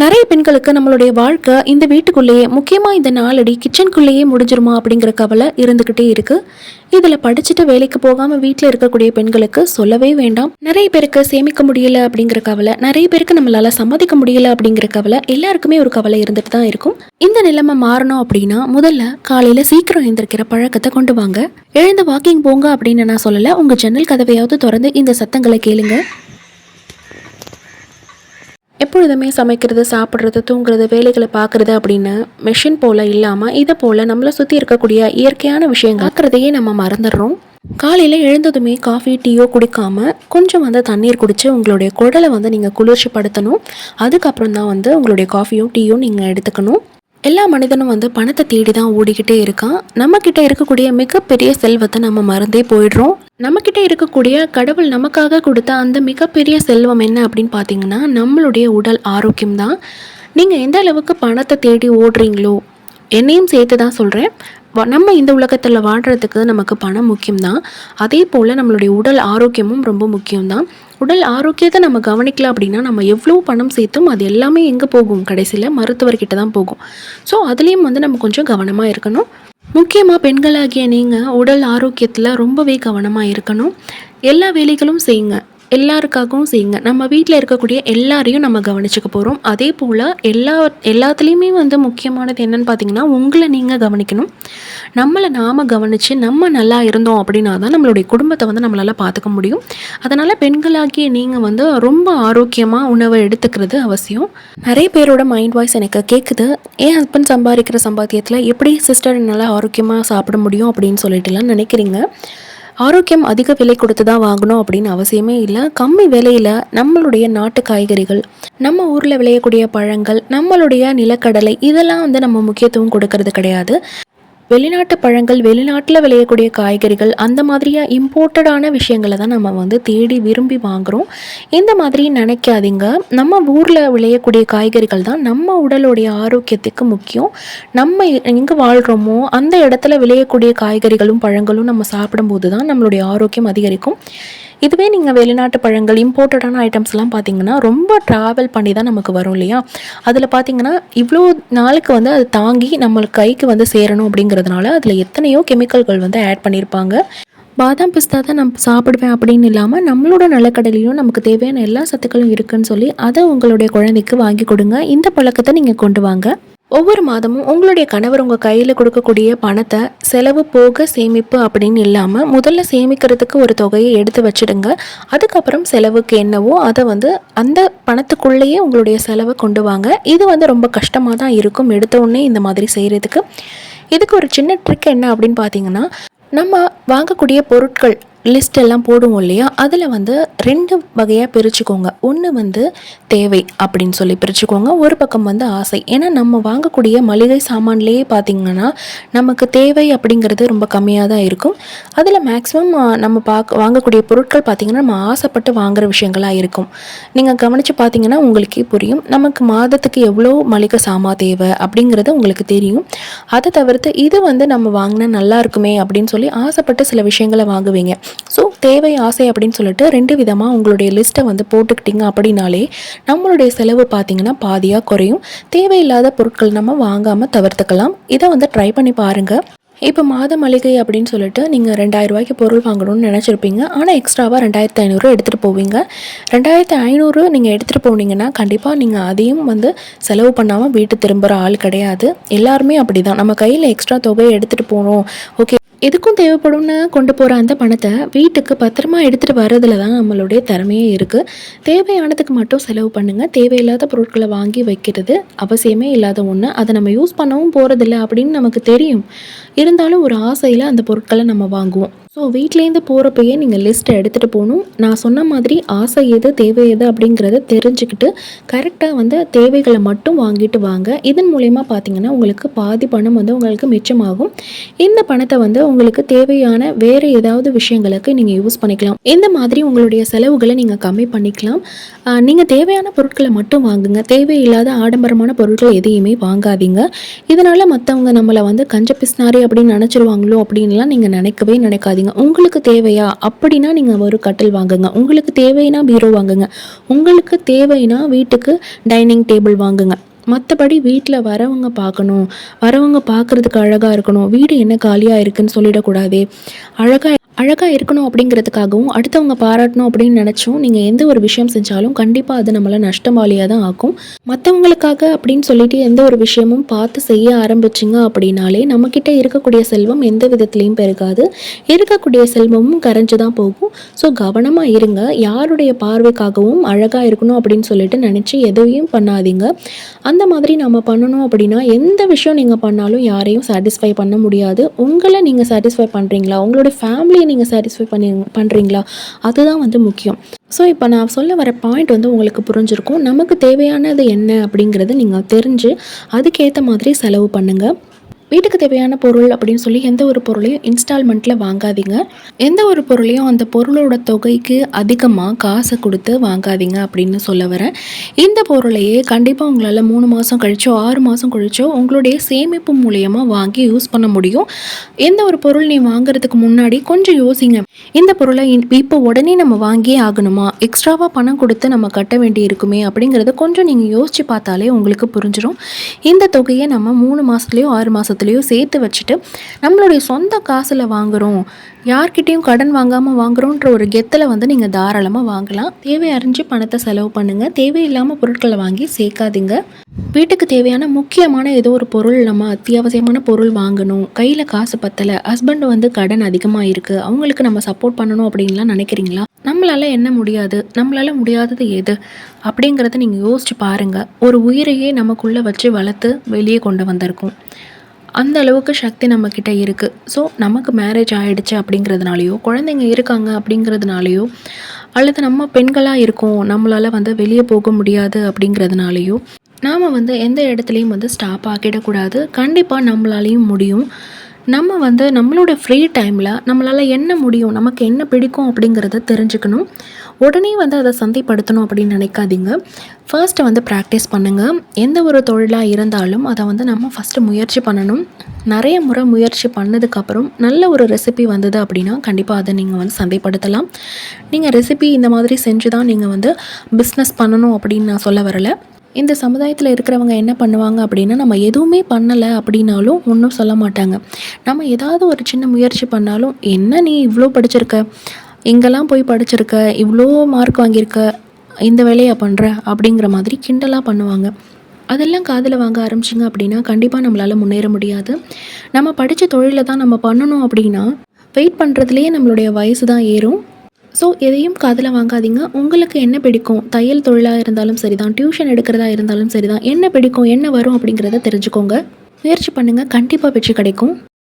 நிறைய பெண்களுக்கு நம்மளுடைய வாழ்க்கை இந்த வீட்டுக்குள்ளேயே முக்கியமாக இந்த நாளடி கிச்சனுக்குள்ளேயே முடிஞ்சிருமா அப்படிங்கிற கவலை இருந்துக்கிட்டே இருக்கு. இதில் படிச்சுட்டு வேலைக்கு போகாமல் வீட்டில் இருக்கக்கூடிய பெண்களுக்கு சொல்லவே வேண்டாம். நிறைய பேருக்கு சேமிக்க முடியல அப்படிங்கிற கவலை நிறைய பேருக்கு நம்மளால் சம்மதிக்க முடியல அப்படிங்கிற கவலை எல்லாருக்குமே ஒரு கவலை இருந்துட்டு தான் இருக்கும். இந்த நிலைமை மாறணும் அப்படின்னா முதல்ல காலையில் சீக்கிரம் எழுந்திருக்கிற பழக்கத்தை கொண்டு வாங்க. எழுந்து வாக்கிங் போங்க அப்படின்னு நான் சொல்லலை. உங்கள் ஜன்னல் கதவையாவது திறந்து இந்த சத்தங்களை கேளுங்க. எப்பொழுதுமே சமைக்கிறது சாப்பிட்றது தூங்குறது வேலைகளை பார்க்குறது அப்படின்னு மெஷின் போல் இல்லாமல் இதை போல் நம்மளை சுற்றி இருக்கக்கூடிய இயற்கையான விஷயங்கள் பார்க்குறதையே நம்ம மறந்துடுறோம். காலையில் எழுந்ததுமே காஃபி டீயோ குடிக்காம கொஞ்சம் வந்து தண்ணீர் குடித்து உங்களுடைய குடலை வந்து நீங்கள் குளிர்ச்சி படுத்தணும் அதுக்கப்புறம் தான் வந்து உங்களுடைய காஃபியோ டீயோ நீங்கள் எடுத்துக்கணும். எல்லா மனிதனும் வந்து பணத்தை தேடி தான் ஓடிக்கிட்டே இருக்கான். நம்மக்கிட்ட இருக்கக்கூடிய மிகப்பெரிய செல்வத்தை நம்ம மறந்தே போயிடுறோம். நம்மக்கிட்ட இருக்கக்கூடிய கடவுள் நமக்காக கொடுத்த அந்த மிகப்பெரிய செல்வம் என்ன அப்படின்னு பார்த்தீங்கன்னா நம்மளுடைய உடல் ஆரோக்கியம் தான். நீங்கள் எந்த அளவுக்கு பணத்தை தேடி ஓடுறீங்களோ என்னையும் சேர்த்து தான் சொல்கிறேன் நம்ம இந்த உலகத்தில் வாழ்கிறதுக்கு நமக்கு பணம் முக்கியம்தான் அதே போல் நம்மளுடைய உடல் ஆரோக்கியமும் ரொம்ப முக்கியம்தான் உடல் ஆரோக்கியத்தை நம்ம கவனிக்கல அப்படின்னா நம்ம எவ்வளோ பணம் சேர்த்தும் அது எல்லாமே எங்கே போகும்? கடைசியில் மருத்துவர்கிட்ட தான் போகும். ஸோ அதுலேயும் வந்து நம்ம கொஞ்சம் கவனமாக இருக்கணும். முக்கியமாக பெண்களாகிய நீங்கள் உடல் ஆரோக்கியத்தில் ரொம்பவே கவனமாக இருக்கணும். எல்லா வேலைகளும் செய்யுங்க. எல்லாருக்காகவும் செய்யுங்க. நம்ம வீட்டில் இருக்கக்கூடிய எல்லாரையும் நம்ம கவனிச்சுக்க போகிறோம் அதே போல் எல்லா எல்லாத்துலேயுமே வந்து முக்கியமானது என்னன்னு பார்த்தீங்கன்னா உங்களை நீங்கள் கவனிக்கணும். நம்மளை நாம் கவனித்து நம்ம நல்லா இருந்தோம் அப்படின்னா தான் நம்மளுடைய குடும்பத்தை வந்து நம்மளால் பார்த்துக்க முடியும். அதனால் பெண்களாகிய நீங்கள் வந்து ரொம்ப ஆரோக்கியமாக உணவை எடுத்துக்கிறது அவசியம். நிறைய பேரோட மைண்ட் வாய்ஸ் எனக்கு கேட்குது என் ஹஸ்பண்ட் சம்பாதிக்கிற சம்பாத்தியத்தில் எப்படி சிஸ்டர் என்னால் ஆரோக்கியமாக சாப்பிட முடியும் அப்படின்னு சொல்லிட்டுலாம் நினைக்கிறீங்க. ஆரோக்கியம் அதிக விலை கொடுத்து தான் வாங்கணும் அப்படின்னு அவசியமே இல்லை. கம்மி விலையில் நம்மளுடைய நாட்டு காய்கறிகள் நம்ம ஊரில் விளையக்கூடிய பழங்கள் நம்மளுடைய நிலக்கடலை இதெல்லாம் வந்து நம்ம முக்கியத்துவம் கொடுக்கறது கிடையாது. வெளிநாட்டு பழங்கள் வெளிநாட்டில் விளையக்கூடிய காய்கறிகள் அந்த மாதிரியாக இம்போர்ட்டடான விஷயங்களை தான் நம்ம வந்து தேடி விரும்பி வாங்குகிறோம் இந்த மாதிரி நினைக்காதீங்க. நம்ம ஊரில் விளையக்கூடிய காய்கறிகள் தான் நம்ம உடலுடைய ஆரோக்கியத்துக்கு முக்கியம். நம்ம எங்கே வாழ்கிறோமோ அந்த இடத்துல விளையக்கூடிய காய்கறிகளும் பழங்களும் நம்ம சாப்பிடும்போது தான் நம்மளுடைய ஆரோக்கியம் அதிகரிக்கும். இதுவே நீங்கள் வெளிநாட்டு பழங்கள் இம்போர்ட்டடான ஐட்டம்ஸ்லாம் பார்த்தீங்கன்னா ரொம்ப ட்ராவல் பண்ணி தான் நமக்கு வரும் இல்லையா? அதில் பார்த்தீங்கன்னா இவ்வளோ நாளுக்கு வந்து அது தாங்கி நம்மளுக்கு கைக்கு வந்து சேரணும் அப்படிங்கிறதுனால அதில் எத்தனையோ கெமிக்கல்கள் வந்து ஆட் பண்ணியிருப்பாங்க பாதாம் பிஸ்தா தான் நம்ம சாப்பிடுவேன் அப்படின்னு இல்லாமல் நம்மளோட நிலக்கடலையும் நமக்கு தேவையான எல்லா சத்துக்களும் இருக்குன்னு சொல்லி அதை உங்களுடைய குழந்தைக்கு வாங்கி கொடுங்க. இந்த பழக்கத்தை நீங்கள் கொண்டு வாங்க. ஒவ்வொரு மாதமும் உங்களுடைய கணவர் உங்கள் கையில் கொடுக்கக்கூடிய பணத்தை செலவு போக சேமிப்பு அப்படின்னு இல்லாமல் முதல்ல சேமிக்கிறதுக்கு ஒரு தொகையை எடுத்து வச்சிடுங்க. அதுக்கப்புறம் செலவுக்கு என்னவோ அதை வந்து அந்த பணத்துக்குள்ளேயே உங்களுடைய செலவை கொண்டு வாங்க. இது வந்து ரொம்ப கஷ்டமாக தான் இருக்கும் எடுத்த உடனே இந்த மாதிரி செய்கிறதுக்கு இதுக்கு ஒரு சின்ன ட்ரிக் என்ன அப்படின்னு பார்த்தீங்கன்னா நம்ம வாங்கக்கூடிய பொருட்கள் லிஸ்ட் எல்லாம் போடுவோம் இல்லையா? அதில் வந்து ரெண்டு வகையாக பிரிச்சுக்கோங்க. ஒன்று வந்து தேவை அப்படின்னு சொல்லி பிரிச்சுக்கோங்க. ஒரு பக்கம் வந்து ஆசை. ஏன்னா நம்ம வாங்கக்கூடிய மளிகை சாமான்லேயே பார்த்திங்கன்னா நமக்கு தேவை அப்படிங்கிறது ரொம்ப கம்மியாக தான் இருக்கும். அதில் மேக்ஸிமம் நம்ம பார்க்க வாங்கக்கூடிய பொருட்கள் பார்த்திங்கன்னா நம்ம ஆசைப்பட்டு வாங்குகிற விஷயங்களாக இருக்கும். நீங்கள் கவனித்து பார்த்தீங்கன்னா உங்களுக்கே புரியும். நமக்கு மாதத்துக்கு எவ்வளோ மளிகை சாமான் தேவை அப்படிங்கிறது உங்களுக்கு தெரியும். அதை தவிர்த்து இது வந்து நம்ம வாங்கினா நல்லா இருக்குமே அப்படின்னு சொல்லி ஆசைப்பட்டு சில விஷயங்களை வாங்குவீங்க. ஸோ தேவை ஆசை அப்படின்னு சொல்லிட்டு ரெண்டு விதமாக உங்களுடைய லிஸ்ட்டை வந்து போட்டுக்கிட்டீங்க அப்படின்னாலே நம்மளுடைய செலவு பார்த்தீங்கன்னா பாதியாக குறையும். தேவையில்லாத பொருட்கள் நம்ம வாங்காமல் தவிர்த்துக்கலாம். இதை வந்து ட்ரை பண்ணி பாருங்கள் இப்போ மாத மளிகை அப்படின்னு சொல்லிட்டு நீங்கள் ரெண்டாயிரம் ரூபாய்க்கு பொருள் வாங்கணும்னு நினச்சிருப்பீங்க. ஆனால் எக்ஸ்ட்ராவாக ரெண்டாயிரத்து ஐநூறு எடுத்துகிட்டு போவீங்க. ரெண்டாயிரத்து ஐநூறு நீங்கள் எடுத்துகிட்டு போனீங்கன்னா கண்டிப்பாக நீங்கள் அதையும் வந்து செலவு பண்ணாமல் வீட்டு திரும்புகிற ஆள் கிடையாது. எல்லாருமே அப்படி தான் நம்ம கையில் எக்ஸ்ட்ரா தொகையை எடுத்துகிட்டு போகணும். ஓகே எதுக்கும் தேவைப்படும்னு கொண்டு போகிற அந்த பணத்தை வீட்டுக்கு பத்திரமா எடுத்துகிட்டு வர்றதுல தான் நம்மளுடைய திறமையே இருக்குது தேவையானதுக்கு மட்டும் செலவு பண்ணுங்கள் தேவையில்லாத பொருட்களை வாங்கி வைக்கிறது அவசியமே இல்லாத ஒன்று அதை நம்ம யூஸ் பண்ணவும் போகிறதில்ல அப்படின்னு நமக்கு தெரியும். இருந்தாலும் ஒரு ஆசையில் அந்த பொருட்களை நம்ம வாங்குவோம். ஸோ வீட்லேருந்து போகிறப்பயே நீங்கள் லிஸ்ட்டை எடுத்துகிட்டு போகணும் நான் சொன்ன மாதிரி ஆசை எது தேவை எது அப்படிங்கிறத தெரிஞ்சுக்கிட்டு கரெக்டாக வந்து தேவைகளை மட்டும் வாங்கிட்டு வாங்க. இதன் மூலயமா பார்த்தீங்கன்னா உங்களுக்கு பாதி பணம் வந்து உங்களுக்கு மிச்சமாகும். இந்த பணத்தை வந்து உங்களுக்கு தேவையான வேறு ஏதாவது விஷயங்களுக்கு நீங்கள் யூஸ் பண்ணிக்கலாம். இந்த மாதிரி உங்களுடைய செலவுகளை நீங்கள் கம்மி பண்ணிக்கலாம். நீங்கள் தேவையான பொருட்களை மட்டும் வாங்குங்க. தேவையில்லாத ஆடம்பரமான பொருட்கள் எதையுமே வாங்காதீங்க. இதனால் மற்றவங்க நம்மளை வந்து கஞ்ச பிஸ்னாரி அப்படின்னு நினச்சிருவாங்களோ அப்படின்லாம் நீங்கள் நினைக்கவே நினைக்காது வாங்காதீங்க. உங்களுக்கு தேவையா? அப்படின்னா நீங்கள் ஒரு கட்டில் வாங்குங்க. உங்களுக்கு தேவைன்னா பீரோ வாங்குங்க. உங்களுக்கு தேவைன்னா வீட்டுக்கு டைனிங் டேபிள் வாங்குங்க. மற்றபடி வீட்டில் வரவங்க பார்க்கணும். வரவங்க பார்க்குறதுக்கு அழகாக இருக்கணும். வீடு என்ன காலியாக இருக்குன்னு சொல்லிடக்கூடாது. அழகாக அழகாக இருக்கணும் அப்படிங்கிறதுக்காகவும் அடுத்தவங்க பாராட்டணும் அப்படின்னு நினச்சும் நீங்கள் எந்த ஒரு விஷயம் செஞ்சாலும் கண்டிப்பாக அது நம்மளை நஷ்டமாலியாக தான் ஆக்கும். மற்றவங்களுக்காக அப்படின்னு சொல்லிட்டு எந்த ஒரு விஷயமும் பார்த்து செய்ய ஆரம்பிச்சிங்க அப்படின்னாலே நம்மக்கிட்ட இருக்கக்கூடிய செல்வம் எந்த விதத்துலேயும் பெருகாது. இருக்கக்கூடிய செல்வமும் கரைஞ்சு தான் போகும். ஸோ கவனமாக இருங்க. யாருடைய பார்வைக்காகவும் அழகாக இருக்கணும் அப்படின்னு சொல்லிட்டு நினச்சி எதையும் பண்ணாதீங்க. அந்த மாதிரி நம்ம பண்ணணும் அப்படின்னா எந்த விஷயம் நீங்கள் பண்ணாலும் யாரையும் சாட்டிஸ்ஃபை பண்ண முடியாது. உங்களை நீங்கள் சாட்டிஸ்ஃபை பண்ணுறீங்களா உங்களுடைய ஃபேமிலியை நீங்கள் சாட்டிஸ்ஃபை பண்ணி பண்ணுறீங்களா அதுதான் வந்து முக்கியம். ஸோ இப்போ நான் சொல்ல வர பாயிண்ட் வந்து உங்களுக்கு புரிஞ்சிருக்கும். நமக்கு தேவையானது என்ன அப்படிங்கிறத நீங்கள் தெரிஞ்சு அதுக்கேற்ற மாதிரி செலவு பண்ணுங்கள் வீட்டுக்கு தேவையான பொருள் அப்படின்னு சொல்லி எந்த ஒரு பொருளையும் இன்ஸ்டால்மெண்ட்டில் வாங்காதீங்க. எந்த ஒரு பொருளையும் அந்த பொருளோட தொகைக்கு அதிகமாக காசை கொடுத்து வாங்காதீங்க அப்படின்னு சொல்ல வரேன். இந்த பொருளையே கண்டிப்பாக உங்களால் மூணு மாதம் கழிச்சோ ஆறு மாதம் கழிச்சோ உங்களுடைய சேமிப்பு மூலியமாக வாங்கி யூஸ் பண்ண முடியும். எந்த ஒரு பொருள் நீ வாங்குறதுக்கு முன்னாடி கொஞ்சம் யோசிங்க. இந்த பொருளை இப்போ உடனே நம்ம வாங்கியே ஆகணுமா? எக்ஸ்ட்ராவாக பணம் கொடுத்து நம்ம கட்ட வேண்டி இருக்குமே அப்படிங்கிறத கொஞ்சம் நீங்கள் யோசிச்சு பார்த்தாலே உங்களுக்கு புரிஞ்சிடும் இந்த தொகையை நம்ம மூணு மாதத்துலேயோ ஆறு மாதத்துலேயோ சேர்த்து வச்சுட்டு நம்மளுடைய சொந்த காசில் வாங்குகிறோம் யார்கிட்டேயும் கடன் வாங்காமல் வாங்குகிறோன்ற ஒரு கெத்தில் வந்து நீங்கள் தாராளமாக வாங்கலாம். தேவை அறிஞ்சு பணத்தை செலவு பண்ணுங்கள் தேவையில்லாமல் பொருட்களை வாங்கி சேர்க்காதீங்க. வீட்டுக்கு தேவையான முக்கியமான ஏதோ ஒரு பொருள் நம்ம அத்தியாவசியமான பொருள் வாங்கணும். கையில் காசு பத்தலை. ஹஸ்பண்ட் வந்து கடன் அதிகமாக இருக்குது அவங்களுக்கு நம்ம சப்போர்ட் பண்ணணும் அப்படின்லாம் நினைக்கிறீங்களா? நம்மளால் என்ன முடியாது? நம்மளால் முடியாதது எது? அப்படிங்கிறத நீங்கள் யோசிச்சு பாருங்கள் ஒரு உயிரையே நமக்குள்ளே வச்சு வளர்த்து வெளியே கொண்டு வந்திருக்கோம். அந்த அளவுக்கு சக்தி நம்மக்கிட்ட இருக்குது ஸோ நமக்கு மேரேஜ் ஆகிடுச்சு அப்படிங்கிறதுனாலையோ குழந்தைங்க இருக்காங்க அப்படிங்கிறதுனாலையோ அல்லது நம்ம பெண்களாக இருக்கோம் நம்மளால் வந்து வெளியே போக முடியாது அப்படிங்கிறதுனாலையோ நாம் வந்து எந்த இடத்துலையும் வந்து ஸ்டாப் ஆக்கிடக்கூடாது. கண்டிப்பாக நம்மளாலையும் முடியும். நம்ம வந்து நம்மளோட ஃப்ரீ டைமில் நம்மளால் என்ன முடியும் நமக்கு என்ன பிடிக்கும் அப்படிங்கிறத தெரிஞ்சுக்கணும். உடனே வந்து அதை சந்தைப்படுத்தணும் அப்படின்னு நினைக்காதீங்க. ஃபர்ஸ்ட்டு வந்து ப்ராக்டிஸ் பண்ணுங்கள் எந்த ஒரு தொழிலாக இருந்தாலும் அதை வந்து நம்ம ஃபஸ்ட்டு முயற்சி பண்ணணும். நிறைய முறை முயற்சி பண்ணதுக்கப்புறம் நல்ல ஒரு ரெசிபி வந்தது அப்படின்னா கண்டிப்பாக அதை நீங்கள் வந்து சந்தைப்படுத்தலாம். நீங்கள் ரெசிபி இந்த மாதிரி செஞ்சு தான் நீங்கள் வந்து பிஸ்னஸ் பண்ணணும் அப்படின்னு நான் சொல்ல வரலை. இந்த சமுதாயத்தில் இருக்கிறவங்க என்ன பண்ணுவாங்க அப்படின்னா நம்ம எதுவுமே பண்ணலை அப்படின்னாலும் ஒன்றும் சொல்ல மாட்டாங்க. நம்ம ஏதாவது ஒரு சின்ன முயற்சி பண்ணாலும் என்ன நீ இவ்வளோ படிச்சிருக்க? இங்கெல்லாம் போய் படிச்சிருக்க இவ்வளோ மார்க் வாங்கியிருக்க இந்த வேலையை பண்ணுற அப்படிங்கிற மாதிரி கிண்டலாக பண்ணுவாங்க. அதெல்லாம் காதில் வாங்க ஆரம்பிச்சிங்க அப்படின்னா கண்டிப்பாக நம்மளால் முன்னேற முடியாது. நம்ம படித்த தொழிலை தான் நம்ம பண்ணணும் அப்படின்னா வெயிட் பண்ணுறதுலேயே நம்மளுடைய வயசு தான் ஏறும். ஸோ எதையும் காதில் வாங்காதீங்க. உங்களுக்கு என்ன பிடிக்கும்? தையல் தொழிலாக இருந்தாலும் சரி தான் டியூஷன் எடுக்கிறதா இருந்தாலும் சரி தான் என்ன பிடிக்கும்? என்ன வரும் அப்படிங்கிறத தெரிஞ்சுக்கோங்க. முயற்சி பண்ணுங்கள் கண்டிப்பாக வெற்றி கிடைக்கும்.